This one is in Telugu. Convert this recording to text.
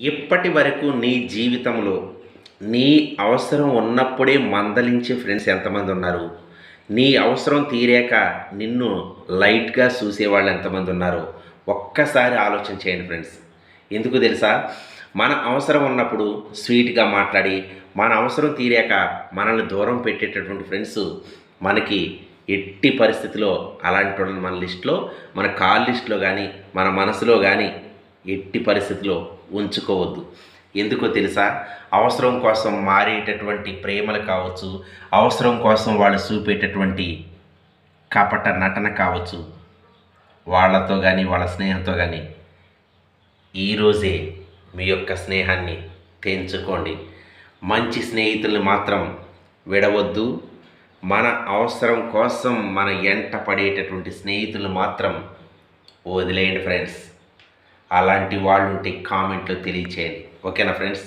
ఇప్పటి వరకు నీ జీవితంలో నీ అవసరం ఉన్నప్పుడే మందలించే ఫ్రెండ్స్ ఎంతమంది ఉన్నారు? నీ అవసరం తీరాక నిన్ను లైట్గా చూసేవాళ్ళు ఎంతమంది ఉన్నారు? ఒక్కసారి ఆలోచన చేయండి ఫ్రెండ్స్. ఎందుకు తెలుసా? మన అవసరం ఉన్నప్పుడు స్వీట్గా మాట్లాడి మన అవసరం తీరాక మనల్ని దూరం పెట్టేటటువంటి ఫ్రెండ్స్ మనకి ఎట్టి పరిస్థితిలో అలాంటి మన లిస్టులో మన కాల్ లిస్టులో కానీ మన మనసులో కానీ ఎట్టి పరిస్థితిలో ఉంచుకోవద్దు. ఎందుకో తెలుసా? అవసరం కోసం మారేటటువంటి ప్రేమలు కావచ్చు అవసరం కోసం వాళ్ళు చూపేటటువంటి కపట నటన కావచ్చు వాళ్ళతో కానీ వాళ్ళ స్నేహంతో కానీ ఈరోజే మీ యొక్క స్నేహాన్ని పెంచుకోండి మంచి స్నేహితుల్ని మాత్రం విడవద్దు. మన అవసరం కోసం మన ఎంట పడేటటువంటి స్నేహితులు మాత్రం వదిలేయండి ఫ్రెండ్స్ అలాంటి వాళ్ళు ఉంటే కామెంట్లో తెలియచేయండి. ఓకేనా ఫ్రెండ్స్?